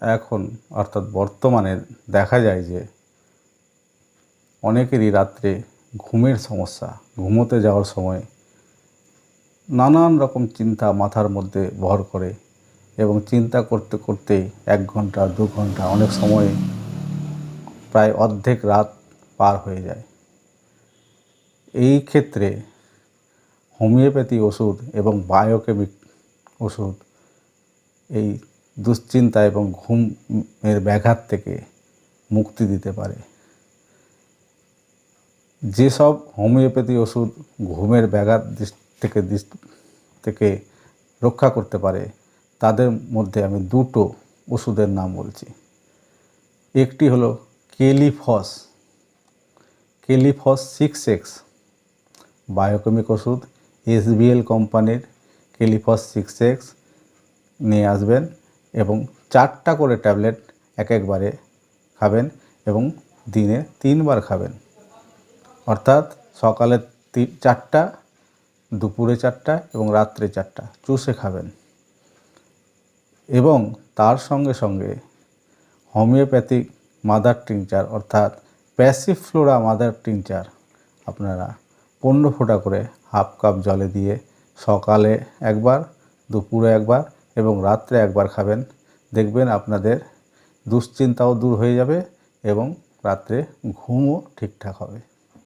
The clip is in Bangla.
এখন, অর্থাৎ বর্তমানে দেখা যায় যে অনেকেরই রাত্রে ঘুমের সমস্যা, ঘুমোতে যাওয়ার সময় নানান রকম চিন্তা মাথার মধ্যে ভর করে এবং চিন্তা করতে করতে এক ঘণ্টা, দু ঘণ্টা, অনেক সময় প্রায় অর্ধেক রাত পার হয়ে যায়। এই ক্ষেত্রে হোমিওপ্যাথি ওষুধ এবং বায়োকেমিক ওষুধ এই দুশ্চিন্তা এবং ঘুমের ব্যাঘাত থেকে মুক্তি দিতে পারে। যেসব হোমিওপ্যাথি ওষুধ ঘুমের ব্যাঘাত থেকে থেকে রক্ষা করতে পারে, তাদের মধ্যে আমি দুটো ওষুধের নাম বলছি। একটি হলো কেলিফস। কেলিফস সিক্স এক্স বায়োকেমিক ওষুধ এসবিএল কোম্পানির কেলিফস সিক্স এক্স নিয়ে আসবেন। এবং চারটা করে ট্যাবলেট এক একবারে খাবেন এবং দিনে তিনবার খাবেন। অর্থাৎ সকালে তিন চারটা, দুপুরে চারটা এবং রাত্রে চারটা চুষে খাবেন। এবং তার সঙ্গে সঙ্গে হোমিওপ্যাথিক মাদার টিংচার অর্থাৎ প্যাসিভ ফ্লোরা মাদার টিংচার আপনারা পনেরো ফোঁটা করে হাফ কাপ জলে দিয়ে সকালে একবার, দুপুরে একবার এবং রাত্রে একবার খাবেন। দেখবেন আপনাদের দুশ্চিন্তাও দূর হয়ে যাবে এবং রাত্রে ঘুমও ঠিকঠাক হবে।